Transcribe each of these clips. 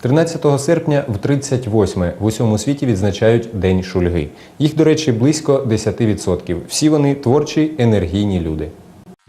13 серпня в 38-ме в усьому світі відзначають День Шульги. Їх, до речі, близько 10%. Всі вони творчі, енергійні люди.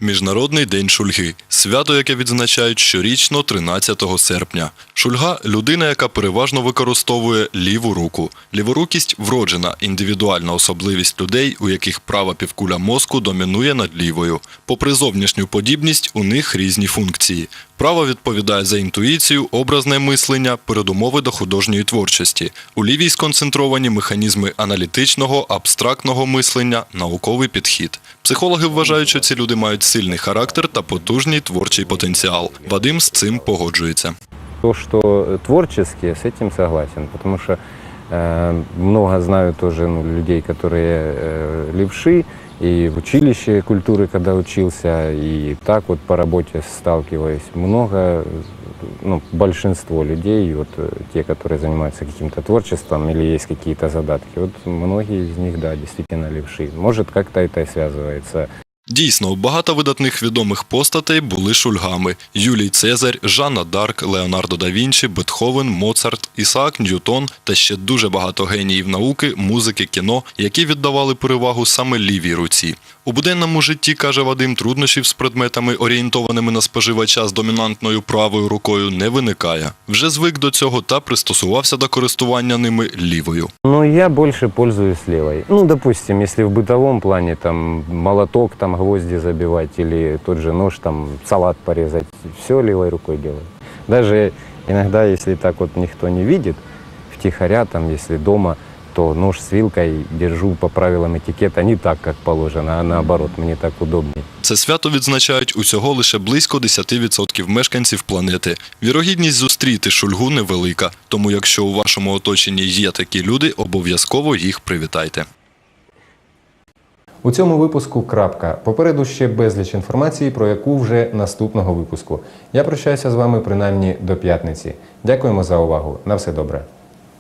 Міжнародний день Шульги свято, яке відзначають щорічно 13 серпня. Шульга людина, яка переважно використовує ліву руку. Ліворукість вроджена індивідуальна особливість людей, у яких права півкуля мозку домінує над лівою. Попри зовнішню подібність, у них різні функції. Право відповідає за інтуїцію, образне мислення, передумови до художньої творчості. У лівій сконцентровані механізми аналітичного, абстрактного мислення, науковий підхід. Психологи вважають, що ці люди мають сильний характер та потужний творчий потенціал. Вадим з цим погоджується. То, что творческие, с этим согласен, потому что э, много знаю тоже ну, людей, которые э, левши, и в училище культуры, когда учился, и так вот по работе сталкиваясь, много, ну, большинство людей, вот э, те, которые занимаются каким-то творчеством или есть какие-то задатки, вот многие из них, да, действительно левши. Может, как-то это и связывается Дійсно, багато видатних відомих постатей були шульгами: Юлій Цезарь, Жанна Дарк, Леонардо да Вінчі, Бетховен, Моцарт, Ісаак Ньютон та ще дуже багато геніїв науки, музики, кіно, які віддавали перевагу саме лівій руці. У буденному житті, каже Вадим, труднощів з предметами, орієнтованими на споживача з домінантною правою рукою, не виникає. Вже звик до цього та пристосувався до користування ними лівою. Ну, я больше пользуюсь левой. Ну, допустим, если в бытовом плане там молоток, там гвозди забивать или тот же нож, там салат порезать, все левой рукой делаю. Даже иногда, если так вот никто не видит, втихаря, там, если дома, то нож с вилкой держу по правилам этикета не так, как положено, а наоборот, мне так удобнее. Це свято відзначають усього лише близько 10% мешканців планети. Вірогідність зустріти шульгу невелика, тому якщо у вашому оточенні є такі люди, обов'язково їх привітайте. У цьому випуску крапка. Попереду ще безліч інформації, про яку вже наступного випуску. Я прощаюся з вами принаймні до п'ятниці. Дякуємо за увагу. На все добре.